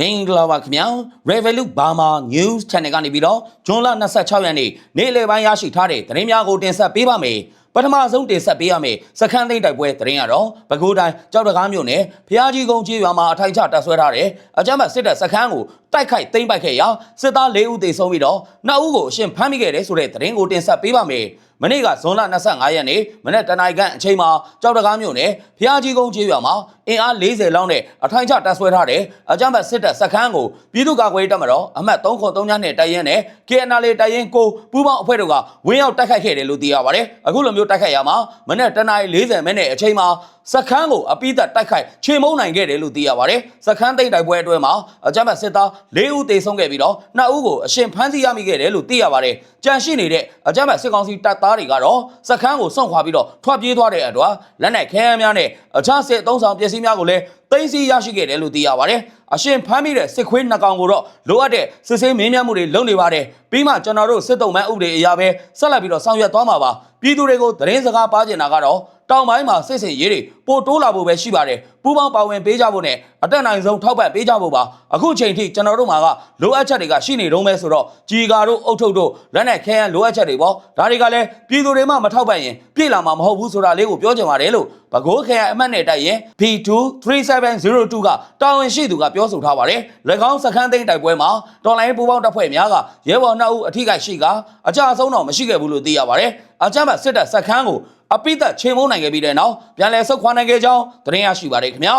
မင်္ဂလာပါခင်ဗျာ Revolut Burma News Channel ကနေပြီးတော့ဇွန်လ26ရက်နေ့နေ့လယ်ပိုင်းရရှိထားတဲ့သတင်းများကိုတင်ဆက်ပေးပါမယ် ပထမဆုံးတင်ဆက်ပေးရမယ့်စခန်းသိမ်းတိုက်ပွဲသတင်းကတော့ပဲခူးတိုင်းကြောက်တကားမြို့နယ်ဖျားကြီးကုန်းကြီးရွာမှာအထိုင်ချတပ်ဆွဲထားတဲ့အကြမ်းဖက်စစ်တပ်စခန်းကိုတိုက်ခိုက်သိမ်းပိုက်ခဲ့ရာစစ်သား၄ဦးသေဆုံးပြီးတော့နှစ်ဦးကိုအရှင်ဖမ်းမိခဲ့တဲ့ဆိုတဲ့သတင်းကိုတင်ဆက်ပေးပါမယ်မနေ့ကဇွန်လ25ရက်နေ့မနေ့တနင်္လာနေ့အချိန်မှာကြောက်တကားမြို့နယ်ဖျားကြီးကုန်းကြီးရွာမှာအင်အား40လောက်နဲ့အထိုင်ချတပ်ဆွဲထားတဲ့အကြမ်းဖက်စစ်တပ်စခန်းကိုပြည်သူ့ကာကွယ်ရေးတပ်မတော်အမှတ်303ညနဲ့တိုက်ရင်နဲ့ KNL တိုက်ရင်ကိုပူးပေါင်းအဖွဲ့တို့ကဝင်းရောက်တိုက်ခိုက်ခဲ့တယ်လို့သိရပါတယ်အခုလိုမျိုးတိုက်ခိုက်ရမှာမနေ့တနင်္လာနေ့40မိနစ်အချိန်မှာ စခန်းကိုအပိသက်တိုက်ခိုက်ချေမုန်းနိုင်ခဲ့တယ်လို့သိရပါတယ်စခန်းသိမ်းတိုက်ပွဲအတွင်းမှာအကြမ်းဖက်စစ်သား၄ဦးသေဆုံးခဲ့ပြီးတော့2ဦးကိုအရှင်ဖမ်းဆီးရမိခဲ့တယ်လို့သိရပါတယ်ကြန့်ရှိနေတဲ့အကြမ်းဖက်စစ်ကောင်စီတပ်သားတွေကတော့စခန်းကိုစွန့်ခွာပြီးတော့ထွက်ပြေးသွားတဲ့အတွက်လက်နက်ခဲယမ်းများနဲ့အခြားစစ်အုံဆောင်ပစ္စည်းများကိုလည်းသိမ်းဆည်းရရှိခဲ့တယ်လို့သိရပါတယ်အရှင်ဖမ်းမိတဲ့စစ်ခွေးနှစ်ကောင်ကိုတော့လိုအပ်တဲ့စစ်ဆေးမင်းမြတ်မှုတွေလုပ်နေပါတယ်ပြီးမှကျွန်တော်တို့စစ်တုံးမန်းဥပဒေအရာပဲဆက်လက်ပြီးတော့ဆောင်ရွက်သွားမှာပါပြည်သူတွေကိုသတင်းစကားပါကျင်တာကတော့ တောင်ပိုင်းမှာစစ်စင်ရေးတွေပိုတိုးလာဖို့ပဲရှိပါတယ်ပူးပေါင်းပါဝင်ပေးကြဖို့နဲ့အတက်နိုင်ဆုံးထောက်ပံ့ပေးကြဖို့ပါအခုချိန်ထိကျွန်တော်တို့မှာကလိုအပ်ချက်တွေကရှိနေတော့မဲဆိုတော့ကြီးကာတို့အုတ်ထုတ်တို့လက်နဲ့ခဲယမ်းလိုအပ်ချက်တွေပေါ့ဒါတွေကလည်းပြည်သူတွေမှမထောက်ပံ့ရင်ပြည်လာမှာမဟုတ်ဘူးဆိုတာလေးကိုပြောချင်ပါတယ်လို့ဘကိုးခဲယမ်းအမှတ်နဲ့တိုက်ရင် P2 3702 ကတာဝန်ရှိသူကပြောဆိုထားပါတယ်၎င်းစခန်းသိမ်းတိုက်ပွဲမှာတော်လိုင်းပူးပေါင်းတပ်ဖွဲ့များကရဲဘော်နှစ်ဦးအထိကိရှိကအကြအဆုံးတော့မရှိခဲ့ဘူးလို့သိရပါတယ်အကြမ်းဖက်စစ်တပ်စခန်းကို အပိသက်ချိန်မုံနိုင်ခဲ့ပြီးတဲ့နောက်ပြန်လည်ဆုတ်ခွာနိုင်ခဲ့ကြောင်းသတင်းရရှိပါတယ်ခင်ဗျာ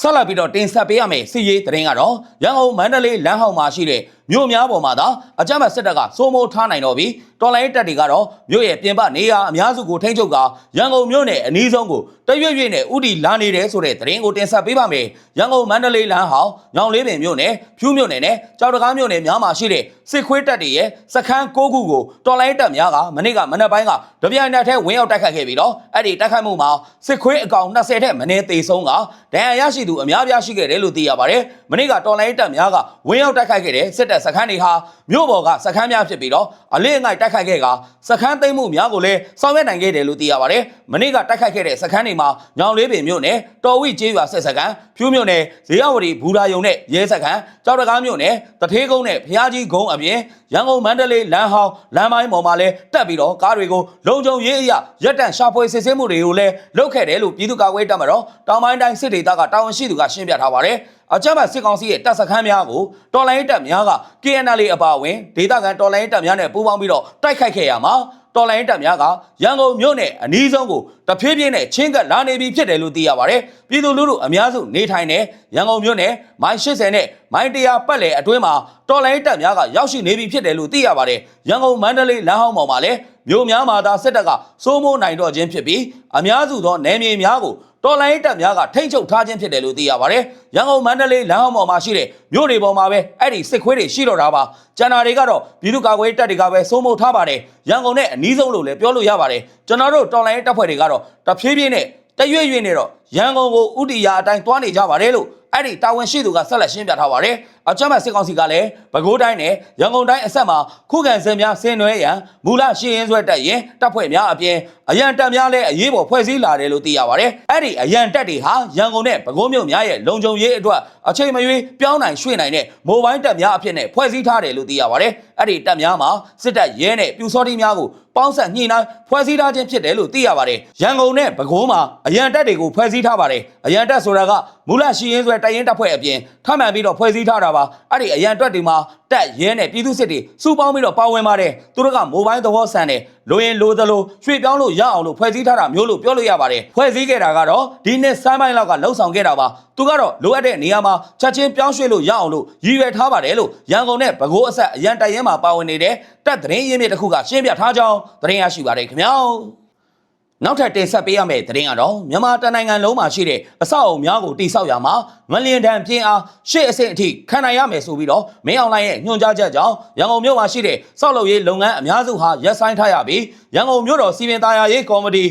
ဆက်လက်ပြီးတော့တင်ဆက်ပေးရမယ့်စီရေးသတင်းကတော့ရန်ကုန်မန္တလေးလမ်းဟောင်းမှာရှိတဲ့ မြို့များပေါ်မှာသာအကြမ်းဖက်စစ်တပ်ကစိုးမိုးထားနိုင်တော့ပြီးတော်လိုင်းတပ်တွေကတော့မြို့ရဲ့ပြင်ပနေရာအများစုကိုထိန်းချုပ်ကရန်ကုန်မြို့နယ်အနီးဆုံးကိုတရွေ့ရွေ့နဲ့ဥတီလာနေတယ်ဆိုတဲ့သတင်းကိုတင်ဆက်ပေးပါမယ်ရန်ကုန်မန္တလေးလမ်းဟောင်းညောင်လေးပင်မြို့နယ်ဖြူးမြို့နယ်နဲ့ကြောက်တကားမြို့နယ်များမှာရှိတဲ့စစ်ခွေးတပ်တွေရဲ့စခန်း၉ခုကိုတော်လိုင်းတပ်များကမနေ့ကမနက်ပိုင်းကတပြိုင်နက်တည်းဝင်ရောက်တိုက်ခတ်ခဲ့ပြီးတော့အဲ့ဒီတိုက်ခိုက်မှုမှာစစ်ခွေးအကောင်20ထက်မနည်းသေဆုံးကဒဏ်ရာရရှိသူအများပြားရှိခဲ့တယ်လို့သိရပါတယ်မနေ့ကတော်လိုင်းတပ်များကဝင်ရောက်တိုက်ခိုက်ခဲ့တဲ့စစ်တပ်စခန်းတွေဟာမြို့ပေါ်ကစခန်းများဖြစ်ပြီးတော့အလေးအငိုက်တိုက်ခိုက်ခဲ့ကစခန်းသိမ်းမှုများကိုလည်းဆောင်ရွက်နိုင်ခဲ့တယ်လို့သိရပါတယ်မနေ့ကတိုက်ခိုက်ခဲ့တဲ့စခန်းတွေမှာညောင်လေးပင်မြို့နယ်တော်ဝိကျေးရွာဆက်စခန်းဖြူးမြို့နယ်ဇေယဝတီဘူရာယုံနဲ့ရဲစခန်းကြောက်တကားမြို့နယ်တထေးကုန်းနဲ့ဖျားကြီးကုန်းအပြင်ရန်ကုန်မန္တလေးလမ်းဟောင်းလမ်းပိုင်းပေါ်မှာလည်းတက်ပြီးတော့ကားတွေကိုလုံခြုံရေးအရရက်တန့်ရှာဖွေစစ်ဆေးမှုတွေကိုလည်းလုပ်ခဲ့တယ်လို့ပြည်သူ့ကာကွယ်ရေးတပ်မတော်တောင်ပိုင်းတိုင်းစစ်ဒေသကတာဝန်ရှိသူကရှင်းပြထားပါတယ် အကြမ်းဖက်စစ်ကောင်စီရဲ့တပ်စခန်းများကိုတော်လိုင်းတပ်များက KNL အပါအဝင်ဒေသခံတော်လိုင်းတပ်များနဲ့ပူးပေါင်းပြီးတော့တိုက်ခိုက်ခဲ့ရမှာတော်လိုင်းတပ်များကရန်ကုန်မြို့နယ်အနီးဆုံးကိုတဖြည်းဖြည်းနဲ့ချင်းကပ်လာနေပြီဖြစ်တယ်လို့သိရပါတယ်။ပြည်သူလူထုအများစုနေထိုင်တဲ့ရန်ကုန်မြို့နယ်မိုင်80နဲ့မိုင်100ပတ်လည်အတွင်းမှာတော်လိုင်းတပ်များကရောက်ရှိနေပြီဖြစ်တယ်လို့သိရပါတယ်။ရန်ကုန်မန္တလေးလမ်းဟောင်းပေါ်မှာလည်းမြို့များမှာသာစစ်တပ်ကစိုးမိုးနိုင်တော့ခြင်းဖြစ်ပြီးအများစုသောနယ်မြေများကို တော်လိုင်းတပ်များကထိမ့်ချုပ်ထားခြင်းဖြစ်တယ်လို့သိရပါတယ်။ရန်ကုန်မန္တလေးလမ်းဟောင်းပေါ်မှာရှိတဲ့မြို့တွေပေါ်မှာပဲအဲ့ဒီစစ်ခွေးတွေရှိတော့တာပါ။ကျန်တာတွေကတော့ပြည်သူ့ကာကွယ်ရေးတပ်တွေကပဲစိုးမိုးထားပါတယ်။ရန်ကုန်နဲ့အနီးဆုံးလို့လည်းပြောလို့ရပါတယ်။ကျွန်တော်တို့တော်လိုင်းတပ်ဖွဲ့တွေကတော့တဖြည်းဖြည်းနဲ့တရွေ့ရွေ့နဲ့တော့ရန်ကုန်ကိုဥတီယာအတိုင်းသွားနေကြပါတယ်လို့အဲ့ဒီတာဝန်ရှိသူကဆက်လက်ရှင်းပြထားပါတယ်။ အကြမ်းဖက်စစ်ကောင်စီကလည်းပဲခူးတိုင်းနဲ့ရန်ကုန်တိုင်းအဆက်မှာခုခံစင်များဆင်နွှဲရန်မူလရှင်းရင်းဆွဲတက်ရင်တပ်ဖွဲ့များအပြင်အရန်တပ်များလည်းအရေးပေါ်ဖွဲ့စည်းလာတယ်လို့သိရပါတယ်။အဲ့ဒီအရန်တပ်တွေဟာရန်ကုန်နဲ့ပဲခူးမြို့များရဲ့လုံခြုံရေးအတွက်အချိန်မရွေးပြောင်းနိုင်ရွှေ့နိုင်တဲ့မိုဘိုင်းတပ်များအဖြစ်နဲ့ဖွဲ့စည်းထားတယ်လို့သိရပါတယ်။အဲ့ဒီတပ်များမှာစစ်တပ်ရဲနဲ့ပြူစောတိများကိုပေါင်းဆက်ညှိနှိုင်းဖွဲ့စည်းထားခြင်းဖြစ်တယ်လို့သိရပါတယ်။ရန်ကုန်နဲ့ပဲခူးမှာအရန်တပ်တွေကိုဖွဲ့စည်းထားပါတယ်။အရန်တပ်ဆိုတာကမူလရှင်းရင်းဆွဲတိုက်ရင်တပ်ဖွဲ့အပြင်ထပ်မံပြီးတော့ဖွဲ့စည်းထားတာပါ။အဲ့ဒီအရန်တပ်တွေမှာတက်ရဲနဲ့ပြည်သူစစ်တွေစုပေါင်းပြီးတော့ပါဝင်ပါတယ်သူတို့ကမိုဘိုင်းသဘောဆန်တယ်လိုရင်လိုသလိုရွှေ့ပြောင်းလို့ရအောင်လို့ဖွဲ့စည်းထားတာမျိုးလို့ပြောလို့ရပါတယ်ဖွဲ့စည်းခဲ့တာကတော့ဒီနှစ်စမ်းပိုင်းလောက်ကလှုပ်ဆောင်ခဲ့တာပါသူကတော့လိုအပ်တဲ့နေရာမှာချက်ချင်းပြောင်းရွှေ့လို့ရအောင်လို့ရည်ရွယ်ထားပါတယ်လို့ရန်ကုန်နဲ့ပဲခူးအဆက်အရန်တိုင်ရင်မှာပါဝင်နေတဲ့တက်သတင်းရင်းမြစ်တစ်ခုကရှင်းပြထားကြောင်းသတင်းရရှိပါတယ်ခင်ဗျာ နောက်ထပ်တင်ဆက်ပေးရမယ့်သတင်းကတော့မြန်မာတနိုင်ငံလုံးမှာရှိတဲ့အဆောက်အုံများကိုတိစောက်ရမှာငလျင်တန်ပြင်းအားရှေ့အဆင့်အထိခံနိုင်ရမယ်ဆိုပြီးတော့မင်းအောင်လှိုင်ရဲ့ညွှန်ကြားချက်ကြောင့်ရန်ကုန်မြို့မှာရှိတဲ့စောက်လုပ်ရေးလုပ်ငန်းအများစုဟာရပ်ဆိုင်းထားရပြီးရန်ကုန်မြို့တော်စီမံသားယာရေးကော်မတီ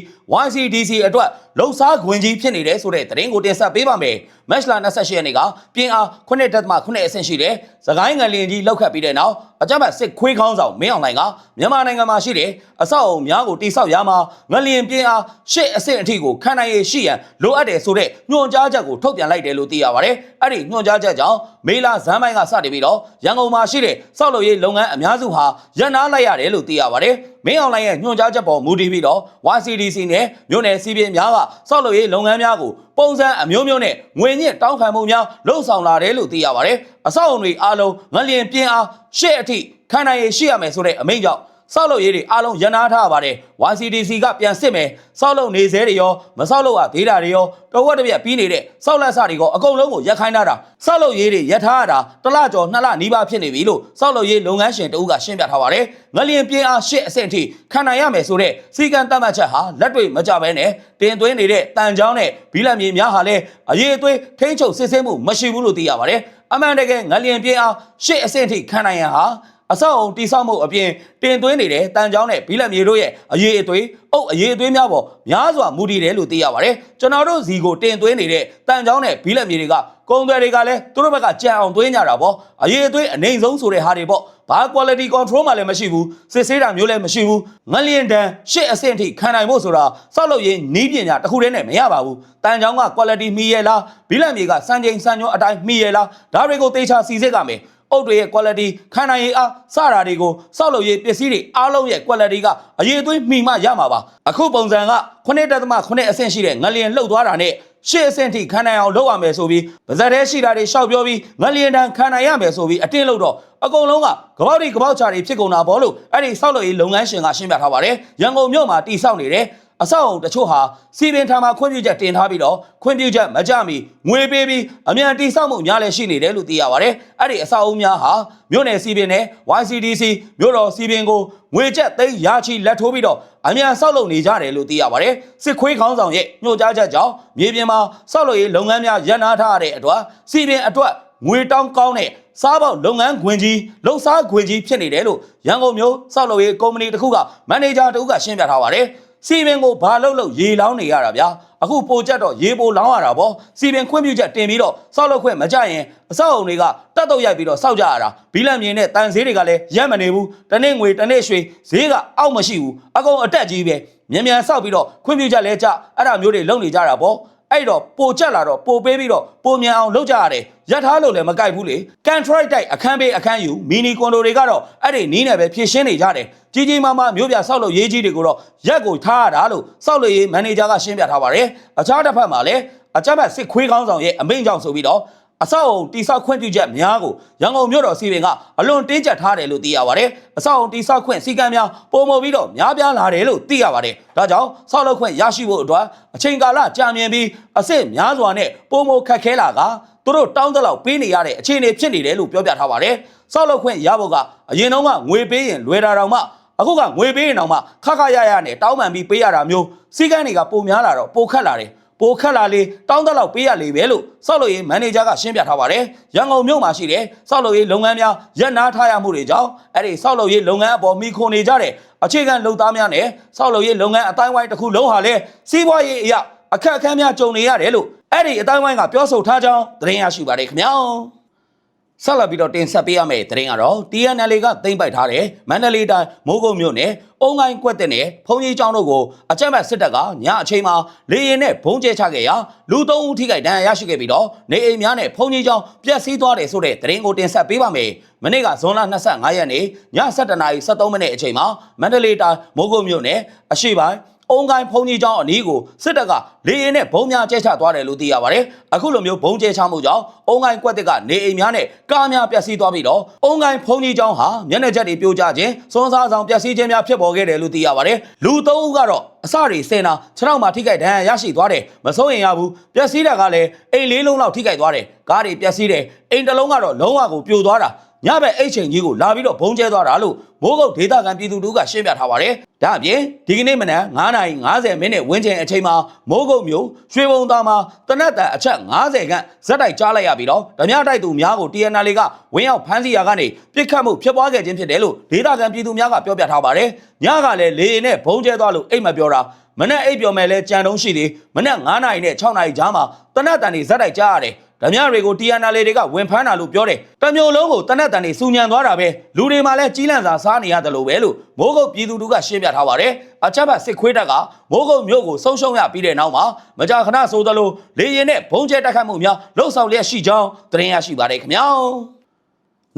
YCDC အတွက်လှုပ်ရှားခွင့်ကြီးဖြစ်နေတယ်ဆိုတဲ့သတင်းကိုတင်ဆက်ပေးပါမယ်။မက်လ28ရက်နေ့ကပြင်းအား9.9အဆင့်ရှိတဲ့သခိုင်းငလင်ကြီးလောက်ခတ်ပြီးတဲ့နောက်အကြမ်းဖက်စစ်ခွေးခေါင်းဆောင်မင်းအောင်လှိုင်ကမြန်မာနိုင်ငံမှာရှိတဲ့အဆောက်အုံများကိုတိစောက်ရမှာငလင်ပြင်းအား8အဆင့်အထိကိုခံနိုင်ရရှိရန်လိုအပ်တယ်ဆိုတဲ့ညွှန်ကြားချက်ကိုထုတ်ပြန်လိုက်တယ်လို့သိရပါတယ်။အဲ့ဒီညွှန်ကြားချက်ကြောင့်မေလာဇန်ပိုင်းကစတင်ပြီးတော့ရန်ကုန်မှာရှိတဲ့စောက်လုပ်ရေးလုပ်ငန်းအများစုဟာရန်နာလိုက်ရတယ်လို့သိရပါတယ်။မင်းအောင်လှိုင်ရဲ့ညွှန်ကြားချက်ပေါ်မူတည်ပြီးတော့ YCDC နဲ့မြို့နယ်စီးပြင်းများကစောက်လုပ်ရေးလုပ်ငန်းများကိုပုံစံအမျိုးမျိုးနဲ့ငွေညစ်တောင်းခံမှုများလှုံ့ဆော်လာတယ်လို့သိရပါတယ်။အဆောက်အုံတွေအားလုံးငလျင်ပြင်းအားရှေ့အထိခံနိုင်ရရှိရမယ်ဆိုတဲ့အမိန့်ကြောင့် ဆောက်လုပ်ရေးတွေအားလုံးရန်နာထားရပါတယ် YCDC ကပြန်စစ်မယ်ဆောက်လုပ်နေသေးတွေရောမဆောက်လုပ်ရသေးတာတွေရောတဝက်တစ်ပြက်ပြီးနေတဲ့ဆောက်လက်စတွေရောအကုန်လုံးကိုရက်ခိုင်းထားတာဆောက်လုပ်ရေးတွေရက်ထားရတာတစ်လကျော်နှစ်လနီးပါးဖြစ်နေပြီလို့ဆောက်လုပ်ရေးလုပ်ငန်းရှင်တဦးကရှင်းပြထားပါတယ်ငလျင်ပြင်းအားရှစ်အဆင့်ထိခံနိုင်ရမယ်ဆိုတဲ့စီကံတတ်မှတ်ချက်ဟာလက်တွေ့မကြဘဲနဲ့တင်သွင်းနေတဲ့တန်ချောင်းနဲ့ဘီလက်မြေများဟာလည်းအရေးအသွေးထိန်းချုပ်စစ်ဆေးမှုမရှိဘူးလို့သိရပါတယ်အမှန်တကယ်ငလျင်ပြင်းအားရှစ်အဆင့်ထိခံနိုင်ရန်ဟာ အဆောက်အုံတိဆောက်မှုအပြင်တင်သွင်းနေတဲ့တန်ချောင်းနဲ့ဘီလက်မြေတို့ရဲ့အရေးအသွေးအုပ်အရေးအသွေးများပေါ်များစွာမူတည်တယ်လို့သိရပါတယ်ကျွန်တော်တို့ဇီကိုတင်သွင်းနေတဲ့တန်ချောင်းနဲ့ဘီလက်မြေတွေကကုန်သွယ်တွေကလည်းသူတို့ဘက်ကကြံအောင်သွင်းကြတာပေါ့အရေးအသွေးအနေဆုံးဆိုတဲ့ဟာတွေပေါ့ဘာ quality control မှလည်းမရှိဘူးစစ်ဆေးတာမျိုးလည်းမရှိဘူးငလျင်တန်ရှစ်အဆင့်ထိခံနိုင်ဖို့ဆိုတာစောက်လုပ်ရေးနီးပညာတစ်ခုတည်းနဲ့မရပါဘူးတန်ချောင်းက quality မီရလားဘီလက်မြေကစံချိန်စံညွှန်းအတိုင်းမီရလားဒါတွေကိုသေချာစီစစ်ကြမယ် အုတ်တွေရဲ့ quality ခံနိုင်ရည်အားစတာတွေကိုစောက်လုပ်ရေးပစ္စည်းတွေအားလုံးရဲ့ quality ကအရေးအသွေးမှီမှရမှာပါအခုပုံစံက9.9အဆင့်ရှိတဲ့ငလျင်လှုပ်သွားတာနဲ့ရှေ့အဆင့်ထိခံနိုင်အောင်လုပ်ရမယ်ဆိုပြီးဗဇက်ထဲရှိတာတွေရှောက်ပြောပြီးငလျင်တန်ခံနိုင်ရမယ်ဆိုပြီးအတင်းလို့တော့အကုန်လုံးကကပောက်ဒီကပောက်ချာတွေဖြစ်ကုန်တာပေါ့လို့အဲ့ဒီစောက်လုပ်ရေးလုပ်ငန်းရှင်ကရှင်းပြထားပါတယ်ရန်ကုန်မြို့မှာတည်ဆောက်နေတယ် အဆောက်အုံတချို့ဟာစီပင်ထာမှာခွင့်ပြုချက်တင်ထားပြီးတော့ခွင့်ပြုချက်မကြမီငွေပေးပြီးအမြန်တိစောက်မှုများလည်းရှိနေတယ်လို့သိရပါတယ်။အဲ့ဒီအဆောက်အုံများဟာမြို့နယ်စီပင်နဲ့ YCDC မြို့တော်စီပင်ကိုငွေချက်သိန်းရာချီလက်ထိုးပြီးတော့အမြန်ဆောက်လုပ်နေကြတယ်လို့သိရပါတယ်။စစ်ခွေးခေါင်းဆောင်ရဲ့ညွှန်ကြားချက်ကြောင့်မြေပြင်မှာဆောက်လုပ်ရေးလုပ်ငန်းများရပ်နားထားရတဲ့အတွက်စီပင်အတွက်ငွေတောင်းကောင်းတဲ့စားပေါက်လုပ်ငန်းခွင်ကြီးလှုပ်ရှားခွင်ကြီးဖြစ်နေတယ်လို့ရန်ကုန်မြို့စောက်လုပ်ရေးကုမ္ပဏီတစ်ခုကမန်နေဂျာတစ်ဦးကရှင်းပြထားပါတယ်။ စီပင်ကိုဘာလုပ်လို့ရေလောင်းနေရတာဗျာအခုပိုကြက်တော့ရေပိုလောင်းရတာပေါ့စီပင်ခွင့်ပြုချက်တင်ပြီးတော့စောက်လုပ်ခွင့်မကြရင်အဆောက်အုံတွေကတက်တော့ရိုက်ပြီးတော့စောက်ကြရတာဘီလန်မြင်နဲ့တန်ဈေးတွေကလည်းရက်မနေဘူးတနေ့ငွေတနေ့ရွှေဈေးကအောက်မရှိဘူးအကုန်အတက်ကြီးပဲမြန်မြန်စောက်ပြီးတော့ခွင့်ပြုချက်လဲကြအဲ့ဒါမျိုးတွေလုပ်နေကြတာပေါ့ အဲ့တော့ပိုကြက်လာတော့ပိုပေးပြီးတော့ပိုမြန်အောင်လုပ်ကြရတယ်ရထားလို့လည်းမကြိုက်ဘူးလေကန်ထရိုက်တိုက်အခန်းပေးအခန်းယူမီနီကွန်ဒိုတွေကတော့အဲ့ဒီနီးနယ်ပဲဖြည့်ရှင်းနေကြတယ်ကြီးကြီးမားမားမျိုးပြဆောက်လို့ရေးကြီးတွေကိုတော့ရက်ကိုထားရတာလို့စောက်လို့ရေးမန်နေဂျာကရှင်းပြထားပါတယ်အခြားတစ်ဖက်မှာလည်းအကြမ်းဖက်စစ်ခွေးကောင်းဆောင်ရဲ့အမိန့်ကြောင့်ဆိုပြီးတော့ အဆောက်အုံတိဆောက်ခွင့်ပြုချက်များကိုရန်ကုန်မြို့တော်စီပင်ကအလွန်တင်းကျပ်ထားတယ်လို့သိရပါတယ်။အဆောက်အုံတိဆောက်ခွင့်စီကံများပုံမပြီးတော့များပြားလာတယ်လို့သိရပါတယ်။ဒါကြောင့်ဆောက်လုပ်ခွင့်ရရှိဖို့အတွက်အချိန်ကာလကြာမြင့်ပြီးအဆင့်များစွာနဲ့ပုံမခက်ခဲလာကသူတို့တောင်းတလောက်ပေးနေရတဲ့အခြေအနေဖြစ်နေတယ်လို့ပြောပြထားပါတယ်။ဆောက်လုပ်ခွင့်ရဖို့ကအရင်တုန်းကငွေပေးရင်လွယ်တာတောင်မှအခုကငွေပေးရင်တောင်မှခခရရနဲ့တောင်းပန်ပြီးပေးရတာမျိုးစီကံတွေကပုံများလာတော့ပိုခက်လာတယ်။ ပိုခက်လာလေတောင်းတလောက်ပေးရလေပဲလို့စောက်လို့ရေးမန်နေဂျာကရှင်းပြထားပါတယ်။ရန်ကုန်မြို့မှာရှိတဲ့စောက်လို့ရေးလုပ်ငန်းများရပ်နားထားရမှုတွေကြောင့်အဲ့ဒီစောက်လို့ရေးလုပ်ငန်းအပေါ်မိခွန်နေကြတဲ့အခြေခံလုပ်သားများနဲ့စောက်လို့ရေးလုပ်ငန်းအတိုင်းဝိုင်းတစ်ခုလုံးဟာလည်းစီးပွားရေးအရာအခက်အခဲများကြုံနေရတယ်လို့အဲ့ဒီအတိုင်းဝိုင်းကပြောဆိုထားကြောင်းသတင်းရရှိပါတယ်ခင်ဗျာ။ ဆက်လက်ပြီးတော့တင်ဆက်ပေးရမယ့်သတင်းကတော့ TNL ကသိမ့်ပိုက်ထားတဲ့မန္တလေးတိုင်းမိုးကုတ်မြို့နယ်အုံငိုင်းကွက်တဲ့နယ်ဖုန်ကြီးကျောင်းတို့ကိုအကြမ်းဖက်စစ်တပ်ကညအချိန်မှာလေရင်နဲ့ဘုံကျဲချခဲ့ရာလူသုံးဦးထိခိုက်ဒဏ်ရာရရှိခဲ့ပြီးတော့နေအိမ်များနဲ့ဖုန်ကြီးကျောင်းပျက်စီးသွားတယ်ဆိုတဲ့သတင်းကိုတင်ဆက်ပေးပါမယ်။မနေ့ကဇွန်လ25ရက်နေ့ည7:73မိနစ်အချိန်မှာမန္တလေးတိုင်းမိုးကုတ်မြို့နယ်အရှိပိုင်း အုံကိုင်းဖုန်ကြီးကျောင်းအနီးကိုစစ်တပ်ကလေရင်နဲ့ဘုံများကျဲချသွားတယ်လို့သိရပါတယ်။အခုလိုမျိုးဘုံကျဲချမှုကြောင့်အုံကိုင်းကွက်တစ်ကနေအိမ်များနဲ့ကားများပျက်စီးသွားပြီးတော့အုံကိုင်းဖုန်ကြီးကျောင်းဟာမျက်နှာချက်တွေပြိုကျခြင်းစွန်းစားဆောင်ပျက်စီးခြင်းများဖြစ်ပေါ်ခဲ့တယ်လို့သိရပါတယ်။လူသုံးဦးကတော့အစတွေစင်တာခြေထောက်မှာထိခိုက်ဒဏ်ရာရရှိသွားတယ်။မစိုးရင်ရဘူး။ပျက်စီးတာကလည်းအိမ်လေးလုံးလောက်ထိခိုက်သွားတယ်။ကားတွေပျက်စီးတယ်။အိမ်တစ်လုံးကတော့လုံးဝကိုပြိုသွားတာ။ ညဘက်အိတ်ချိန်ကြီးကိုလာပြီးတော့ဘုံကျဲသွားတာလို့မိုးကုတ်ဒေသခံပြည်သူတို့ကရှင်းပြထားပါတယ်။ဒါအပြင်ဒီကနေ့မနက်9:50မိနစ်ဝန်းကျင်အချိန်မှာမိုးကုတ်မြို့ရွှေဘုံသားမှာတနက်တန်အချက်90ခန့်ဇက်တိုက်ကြားလိုက်ရပြီးတော့ဓမြတိုက်သူများကို TNL ကဝင်းရောက်ဖမ်းဆီးရာကနေပြစ်ခတ်မှုဖြစ်ပွားခဲ့ခြင်းဖြစ်တယ်လို့ဒေသခံပြည်သူများကပြောပြထားပါတယ်။ညကလည်းလေရင်နဲ့ဘုံကျဲသွားလို့အိတ်မပြောတာမနက်အိပ်ပျော်မဲ့လဲကြံတုံးရှိသေးမနက်9နာရီနဲ့6နာရီကြားမှာတနက်တန်တွေဇက်တိုက်ကြားရတယ် ဓမြတွေကို TNL တွေကဝင်ဖမ်းတာလို့ပြောတယ်တမျိုးလုံးကိုတနက်တန်တွေစူညံသွားတာပဲလူတွေမှလည်းကြီးလန့်စာစားနေရတယ်လို့ပဲလို့မိုးကုတ်ပြည်သူတို့ကရှင်းပြထားပါတယ်အချက်ဘတ်စစ်ခွေးတက်ကမိုးကုတ်မြို့ကိုဆုံးရှုံးရပြီးတဲ့နောက်မှာမကြာခဏဆိုသလိုလေရင်နဲ့ဘုံကျဲတက်ခတ်မှုများလှုပ်ဆောင်လျက်ရှိကြောင်းသတင်းရရှိပါတယ်ခင်ဗျာ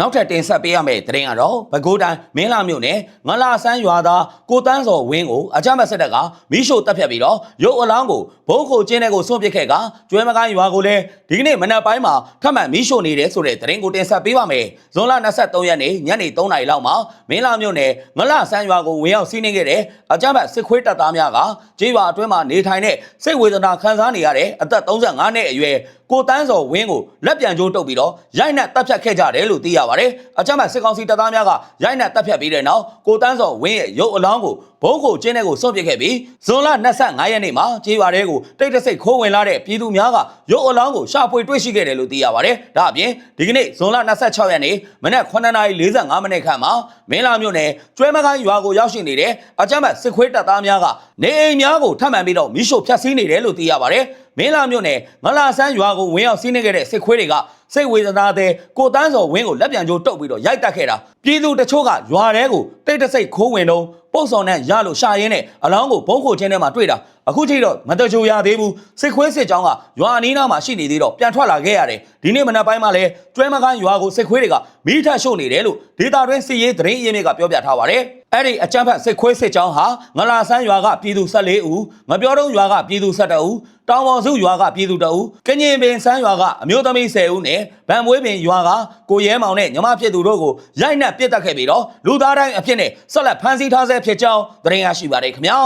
နောက်ထပ်တင်ဆက်ပေးရမယ့်သတင်းကတော့ပဲခူးတိုင်းမင်းလာမြို့နယ်ငလာဆန်းရွာသားကိုတန်းစော်ဝင်းကိုအကြမ်းဖက်စစ်တပ်ကမီးရှို့တပ်ဖြတ်ပြီးတော့ရုပ်အလောင်းကိုဘုံခိုကျင်းတဲ့ကိုစွန့်ပစ်ခဲ့ကကျွဲမကိုင်းရွာကိုလည်းဒီကနေ့မနက်ပိုင်းမှာထပ်မံမီးရှို့နေတယ်ဆိုတဲ့သတင်းကိုတင်ဆက်ပေးပါမယ်။ဇွန်လ23ရက်နေ့ညနေ3နာရီလောက်မှာမင်းလာမြို့နယ်ငလာဆန်းရွာကိုဝင်ရောက်စီးနင်းခဲ့တဲ့အကြမ်းဖက်စစ်ခွေးတပ်သားများကကျေးရွာအတွင်းမှာနေထိုင်တဲ့စိတ်ဝေဒနာခံစားနေရတဲ့အသက်35နှစ်အရွယ် ကိုတန်းစော်ဝင်းကိုလက်ပြန်ကျိုးတုပ်ပြီးတော့ရိုက်နှက်တပ်ဖြတ်ခဲ့ကြတယ်လို့သိရပါတယ်။အကြမ်းဖက်စစ်ကောင်စီတပ်သားများကရိုက်နှက်တပ်ဖြတ်ပြီးတဲ့နောက်ကိုတန်းစော်ဝင်းရဲ့ရုပ်အလောင်းကို ဘုံကိုကျင်းတဲ့ကိုစွန့်ပစ်ခဲ့ပြီးဇွန်လ25ရက်နေ့မှာကျေးရွာတဲကိုတိတ်တဆိတ်ခိုးဝင်လာတဲ့ပြည်သူများကရုပ်အလောင်းကိုရှာဖွေတွေ့ရှိခဲ့တယ်လို့သိရပါတယ်။ဒါအပြင်ဒီကနေ့ဇွန်လ26ရက်နေ့မနက်9:45မိနစ်ခန့်မှာမင်းလာမြို့နယ်ကျွဲမကိုင်းရွာကိုရောက်ရှိနေတဲ့အကြမ်းဖက်စစ်ခွေးတပ်သားများကနေအိမ်များကိုထပ်မံပြီးတော့မိရှို့ဖျက်ဆီးနေတယ်လို့သိရပါတယ်။မင်းလာမြို့နယ်ငလာဆန်းရွာကိုဝင်ရောက်စီးနှင်းခဲ့တဲ့စစ်ခွေးတွေက စိတ်ဝေဒနာတဲ့ကိုတန်းစော်ဝင်းကိုလက်ပြန်ကျိုးတုပ်ပြီးတော့ရိုက်တက်ခဲ့တာပြည်သူတချို့ကရွာထဲကိုတိတ်တဆိတ်ခိုးဝင်တော့ပုတ်ဆောင်နဲ့ရလို့ရှာရင်းနဲ့အလောင်းကိုဘုံခိုချင်းထဲမှာတွေ့တာအခုထိတော့မတချိုရသေးဘူးစစ်ခွေးစစ်ကြောင်းကရွာအနီးနားမှာရှိနေသေးတော့ပြန်ထွက်လာခဲ့ရတယ်ဒီနေ့မနက်ပိုင်းမှာလဲကျွဲမကိုင်းရွာကိုစစ်ခွေးတွေကမိထရှို့နေတယ်လို့ဒေတာတွင်းစစ်ရေးသတင်းအရင်းမြစ်ကပြောပြထားပါတယ်အဲ့ဒီအကြမ်းဖက်စစ်ခွေးစစ်ကြောင်းဟာငလာဆန်းရွာကပြည်သူ14ဦးငပြောတုံးရွာကပြည်သူ17ဦးတောင်ပေါ်စုရွာကပြည်သူ2ဦးကညင်ပင်ဆန်းရွာကအမျိုးသမီး10ဦးနဲ့ဗန်မွေးပင်ရွာကကိုရဲမောင်နဲ့ညီမဖြစ်သူတို့ကိုရိုက်နှက်ပစ်တက်ခဲ့ပြီးတော့လူသားတိုင်းအဖြစ်နဲ့ဆက်လက်ဖမ်းဆီးထားဆဲဖြစ်ကြောင်းသတင်းရရှိပါတယ်ခင်ဗျာ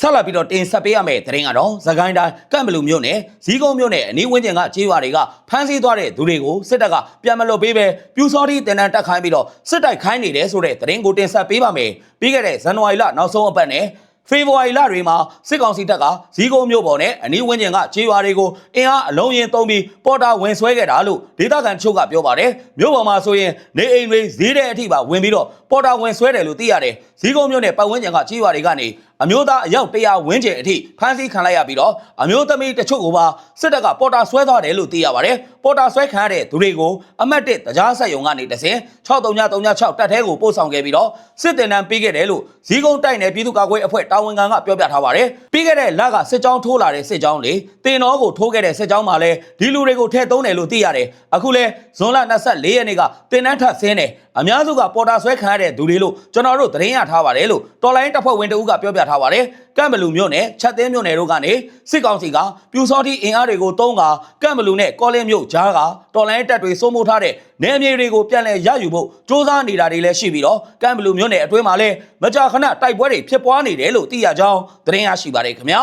ဆက်လက်ပြီးတော့တင်ဆက်ပေးရမယ့်သတင်းကတော့သခိုင်းတိုင်းကန့်ဘလူမြို့နယ်ဇီးကုန်းမြို့နယ်အနီးဝန်းကျင်ကကျေးရွာတွေကဖမ်းဆီးသွားတဲ့သူတွေကိုစစ်တပ်ကပြန်မလွတ်ပေးပဲပြူစောတိတင်တန်းတက်ခိုင်းပြီးတော့စစ်တိုက်ခိုင်းနေတယ်ဆိုတဲ့သတင်းကိုတင်ဆက်ပေးပါမယ်ပြီးခဲ့တဲ့ဇန်နဝါရီလနောက်ဆုံးအပတ်နဲ့ဖေဖော်ဝါရီလတွေမှာစစ်ကောင်စီတပ်ကဇီးကုန်းမြို့ပေါ်နဲ့အနီးဝန်းကျင်ကခြေရွာတွေကိုအင်အားအလုံးရင်သုံးပြီးပေါ်တာဝင်ဆွဲခဲ့တာလို့ဒေသခံချုပ်ကပြောပါတယ်မြို့ပေါ်မှာဆိုရင်နေအိမ်တွေဈေးတဲ့အထိပါဝင်ပြီးတော့ပေါ်တာဝင်ဆွဲတယ်လို့သိရတယ်ဇီးကုန်းမြို့နယ်ပတ်ဝန်းကျင်ကခြေရွာတွေကနေ အမျိုးသားအယောက်100ဝန်းကျင်အထိဖမ်းဆီးခံလိုက်ရပြီးတော့အမျိုးသမီးတချို့ကိုပါစစ်တပ်ကပေါ်တာဆွဲသွားတယ်လို့သိရပါတယ်ပေါ်တာဆွဲခံရတဲ့သူတွေကိုအမတ်တစ်တရားဆက်ယုံကနေတဆင်6336တပ်ထဲကိုပို့ဆောင်ခဲ့ပြီးတော့စစ်တင်တန်းပေးခဲ့တယ်လို့ဇီးကုန်းတိုက်နယ်ပြည်သူ့ကာကွယ်အဖွဲ့တာဝန်ခံကပြောပြထားပါတယ်ပြီးခဲ့တဲ့လကစစ်ကြောင်းထိုးလာတဲ့စစ်ကြောင်းလေတင်တော်ကိုထိုးခဲ့တဲ့စစ်ကြောင်းမှာလည်းဒီလူတွေကိုထည့်သုံးတယ်လို့သိရတယ်အခုလဲဇွန်လ24ရက်နေ့ကတင်တန်းထပ်ဆင်းတယ်အများစုကပေါ်တာဆွဲခံရတဲ့သူတွေလို့ကျွန်တော်တို့သတင်းရထားပါတယ်လို့တော်လိုင်းတပ်ဖွဲ့ဝင်တအုပ်ကပြောပြထားပါတယ်ကမ်ဘလူမြို့နယ်ချက်သင်းမြို့နယ်တို့ကနေစစ်ကောင်စီကပြူစောတိအင်အားတွေကိုတုံးကကမ်ဘလူနဲ့ကောလင်းမြို့ကြားကတော်လိုင်းတပ်တွေစိုးမိုးထားတဲ့နေမြေတွေကိုပြန်လည်ရယူဖို့စ조사နေတာတွေလည်းရှိပြီးတော့ကမ်ဘလူမြို့နယ်အတွင်းမှာလည်းမကြာခဏတိုက်ပွဲတွေဖြစ်ပွားနေတယ်လို့သိရကြောင်းသတင်းရရှိပါတယ်ခင်ဗျာ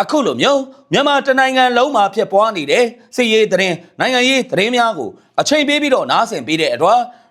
အခုလိုမျိုးမြန်မာတနိုင်ငံလုံးမှာဖြစ်ပွားနေတဲ့စစ်ရေးသတင်းနိုင်ငံရေးသတင်းများကိုအချိန်ပေးပြီးတော့နားဆင်ပေးတဲ့အတွက်